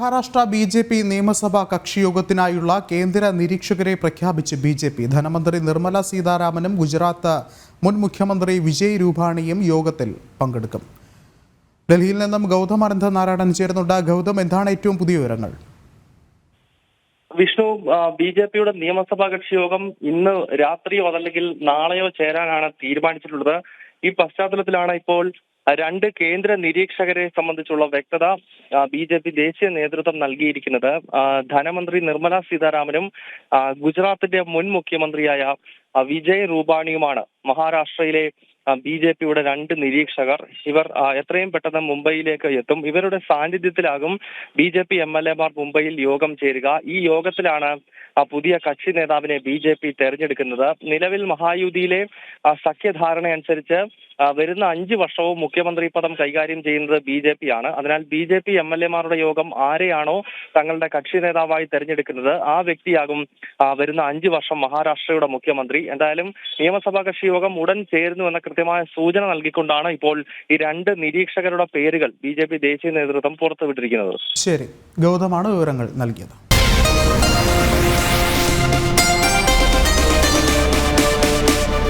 Maharashtra B J P നിയമസഭാ കക്ഷിയോഗത്തിനായുള്ള കേന്ദ്ര നിരീക്ഷകരെ പ്രഖ്യാപിച്ച് ബി ജെ പി. ധനമന്ത്രി നിർമ്മല സീതാരാമനും ഗുജറാത്ത് മുൻ മുഖ്യമന്ത്രി വിജയ് രൂപാണിയും യോഗത്തിൽ പങ്കെടുക്കും. ഡൽഹിയിൽ നിന്നും ഗൗതം അനന്ത നാരായണൻ ചേരുന്നുണ്ട്. ഗൗതം എന്താണ് ഏറ്റവും പുതിയ വിവരങ്ങൾ? വിഷ്ണു ബി ജെ പിയുടെ നിയമസഭാ കക്ഷി യോഗം ഇന്ന് രാത്രിയോ അതല്ലെങ്കിൽ നാളെയോ ചേരാനാണ് തീരുമാനിച്ചിട്ടുള്ളത്. ഈ പശ്ചാത്തലത്തിലാണ് ഇപ്പോൾ രണ്ട് കേന്ദ്ര നിരീക്ഷകരെ സംബന്ധിച്ചുള്ള വ്യക്തത ബി ജെ പി ദേശീയ നേതൃത്വം നൽകിയിരിക്കുന്നത്. ധനമന്ത്രി നിർമ്മല സീതാരാമനും ഗുജറാത്തിന്റെ മുൻ മുഖ്യമന്ത്രിയായ വിജയ് റൂപാണിയുമാണ് മഹാരാഷ്ട്രയിലെ ബി ജെ പിയുടെ രണ്ട് നിരീക്ഷകർ ഇവർ എത്രയും പെട്ടെന്ന് മുംബൈയിലേക്ക് എത്തും. ഇവരുടെ സാന്നിധ്യത്തിലാകും B J P M L എമാർ മുംബൈയിൽ യോഗം ചേരുക. ഈ യോഗത്തിലാണ് പുതിയ കക്ഷി നേതാവിനെ ബി ജെ പി തെരഞ്ഞെടുക്കുന്നത്. നിലവിൽ മഹായുതിയിലെ ആ, സഖ്യധാരണ അനുസരിച്ച് ആ, വരുന്ന അഞ്ച് വർഷവും മുഖ്യമന്ത്രി പദം കൈകാര്യം ചെയ്യുന്നത് ബി ജെ പി ആണ് അതിനാൽ B J P M L എമാരുടെ യോഗം ആരെയാണോ തങ്ങളുടെ കക്ഷി നേതാവായി തെരഞ്ഞെടുക്കുന്നത് ആ വ്യക്തിയാകും വരുന്ന അഞ്ച് വർഷം മഹാരാഷ്ട്രയുടെ മുഖ്യമന്ത്രി. എന്തായാലും നിയമസഭാ കക്ഷി യോഗം ഉടൻ ചേരുന്നു എന്ന കൃത്യമായ സൂചന നൽകിക്കൊണ്ടാണ് ഇപ്പോൾ ഈ രണ്ട് നിരീക്ഷകരുടെ പേരുകൾ ബി ദേശീയ നേതൃത്വം പുറത്തുവിട്ടിരിക്കുന്നത്. ശരി. ഗൗതമാണ് വിവരങ്ങൾ നൽകിയത്.